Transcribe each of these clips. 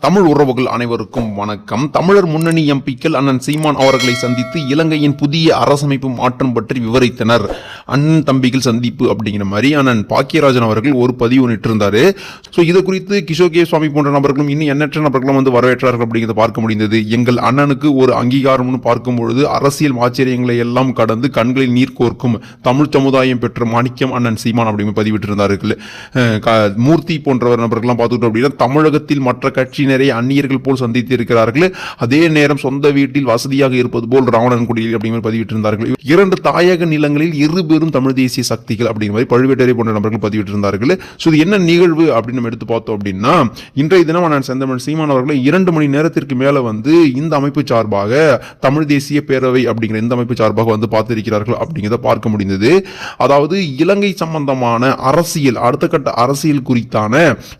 தமிழ் உறவுகள் அனைவருக்கும் வணக்கம். தமிழர் முன்னணி எம்பிக்கள் அண்ணன் சீமான் அவர்களை சந்தித்து இலங்கையின் புதிய அரசமைப்பு மாற்றம் பற்றி விவரித்தனர். அண்ணன் தம்பிகள் சந்திப்பு அப்படிங்கிற மாதிரி அண்ணன் பாக்கியராஜன் அவர்கள் ஒரு பதிவு நிட்டிருந்தாரு ஸோ இது குறித்து கிஷோகே சுவாமி போன்ற நபர்களும் இன்னும் எண்ணற்ற நபர்களும் வந்து வரவேற்றார்கள் அப்படிங்கிறத பார்க்க முடிந்தது. எங்கள் அண்ணனுக்கு ஒரு அங்கீகாரம்னு பார்க்கும் பொழுது அரசியல் ஆச்சரியங்களை எல்லாம் கடந்து கண்களில் நீர் கோர்க்கும் தமிழ் சமுதாயம் பெற்ற மாணிக்கம் அண்ணன் சீமான் அப்படின்னு பதிவிட்டிருந்தார்கள். க- மூர்த்தி போன்றவர் நபர்கள்லாம் பார்த்துக்கிட்டோம் அப்படின்னா தமிழகத்தில் மற்ற உறவினரை அந்நியர்கள் போல் சந்தித்திருக்கிறார்கள். அதே நேரம் சொந்த வீட்டில் வசதியாக இருப்பது போல் ராவணன் குடியில் அப்படிங்கிற பதிவிட்டிருந்தார்கள். இரண்டு தாயக நிலங்களில் இரு பெரும் தமிழ் தேசிய சக்திகள் அப்படிங்கிற மாதிரி பழுவேட்டரை போன்ற நபர்கள் பதிவிட்டிருந்தார்கள். ஸோ இது என்ன நிகழ்வு அப்படின்னு நம்ம எடுத்து பார்த்தோம் அப்படின்னா இன்றைய தினம் நான் செந்தமன் சீமான் அவர்களை இரண்டு மணி நேரத்திற்கு மேலே வந்து இந்த அமைப்பு சார்பாக தமிழ் தேசிய பேரவை அப்படிங்கிற இந்த அமைப்பு சார்பாக வந்து பார்த்திருக்கிறார்கள் அப்படிங்கிறத பார்க்க முடிந்தது. அதாவது இலங்கை சம்பந்தமான அரசியல் அடுத்த கட்ட அரசியல் குறித்தான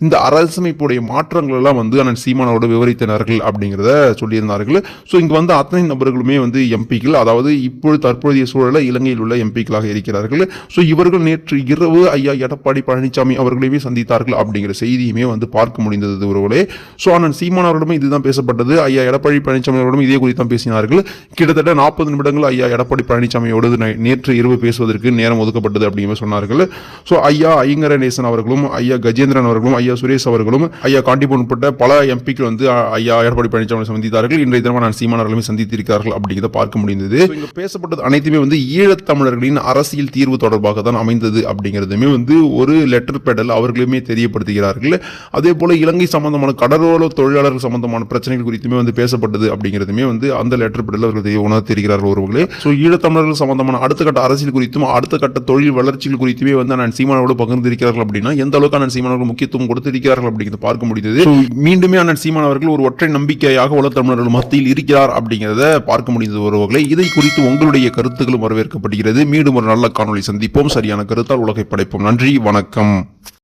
இந்த அரசமைப்புடைய மாற்றங்கள் எல்லாம் வந்து அண்ணன் சீமானோடு விவரித்தனர்கள் அப்படிங்கிறத சொல்லியிருந்தார்கள். ஸோ இங்கே வந்து அத்தனை நபர்களுமே வந்து எம்பிக்கள். அதாவது இப்பொழுது தற்போதைய சூழலில் இலங்கையில் உள்ள எம்பிக்களாக இருக்கிறார்கள். ஸோ இவர்கள் நேற்று இரவு ஐயா எடப்பாடி பழனிசாமி அவர்களையுமே சந்தித்தார்கள் அப்படிங்கிற செய்தியுமே வந்து பார்க்க முடிந்தது ஒருவர்களே ஸோ அண்ணன் சீமான் அவர்களிடமே இதுதான் பேசப்பட்டது. ஐயா எடப்பாடி பழனிசாமி அவர்களும் இதே குறித்து தான் பேசினார்கள். கிட்டத்தட்ட நாற்பது நிமிடங்கள் ஐயா எடப்பாடி பழனிசாமியோடு நே- நேற்று இரவு பேசுவதற்கு நேரம் ஒதுக்கப்பட்டது அப்படிங்கிற சொன்னார்கள். ஸோ ஐயா ஐங்கரநேசன் அவர்களும் ஐயா கஜேந்திரன் அவர்களும் ஐயா சுரேஷ் அவர்களும் ஐயா காண்டிபன் உட்பட்ட பல எம்பிக்கள் வந்து ஐயா எடப்பாடி பழனிசாமி சந்தித்தார்கள். இன்றைய தினம் நான் சீமான் அவர்களுமே சந்தித்திருக்கிறார்கள் அப்படிங்கிறத பார்க்க முடிந்தது. இங்க பேசப்பட்டது அனைத்துமே வந்து ஈழத்தமிழர்களின் அரசியல் தீர்வு தொடர்பாக தான் அமைந்தது அப்படிங்கிறதுமே வந்து ஒரு லெட்டர் பேடல் அவர்களுமே தெரியப்படுத்துகிறார்கள். அதே போல இலங்கை சம்பந்தமான கடலோர தொழிலாளர்கள் சம்பந்தமான பிரச்சனைகள் குறித்துமே வந்து பேசப்பட்டது அப்படிங்கிறதுமே வந்து அந்த லெட்டர் பேடல் அவர்கள் உணர்த்திருக்கிறார்கள் ஒருவர்களே. ஸோ ஈழத்தமிழர்கள் சம்பந்தமான அடுத்த கட்ட அரசியல் குறித்தும் அடுத்த கட்ட தொழில் வளர்ச்சிகள் குறித்துமே வந்து நான் சீமானோடு பகிர்ந்திருக்கிறார்கள் அப்படின்னா எந்த அளவுக்கு அண்ணன் சீமான் அவர்கள் முக்கியத்துவம் கொடுத்திருக்கிறார்கள் அப்படிங்கிறத பார்க்க முடிந்தது. மீண்டுமே அண்ணன் சீமான் அவர்கள் ஒரு ஒற்றை நம்பிக்கையாக உலக தமிழர்கள் மத்தியில் இருக்கிறார் அப்படிங்கிறத பார்க்க முடிந்தது ஒருவர்களை இதை குறித்து உங்களுடைய கருத்துக்களும் வரவேற்கப்படுகிறது. மீண்டும் ஒரு நல்ல காணொளி சந்திப்போம். சரியான கருத்தால் உலகை படைப்போம். நன்றி. வணக்கம்.